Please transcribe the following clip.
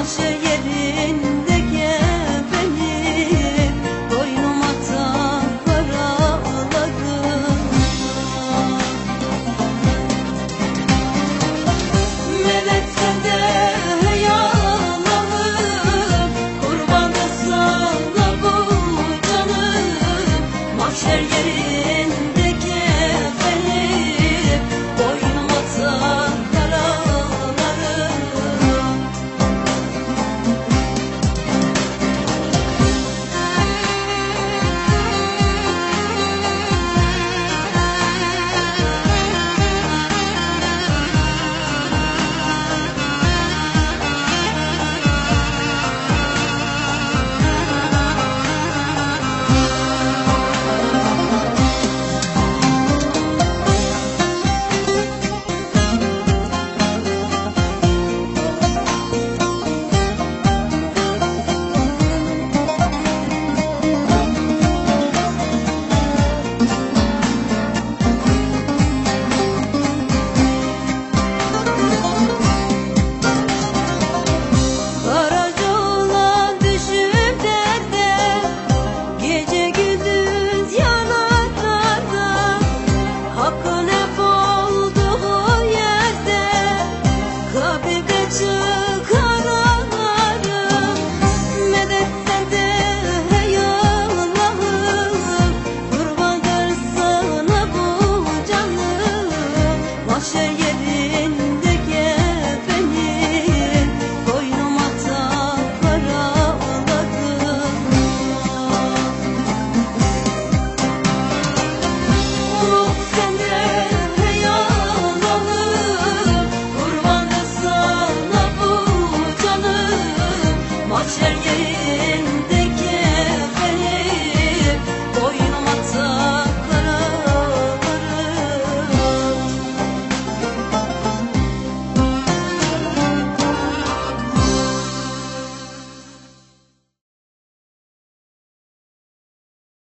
Mahşer yerinde Boynuma takaralarım Melek sende yalanım Kurban da sana bu Trời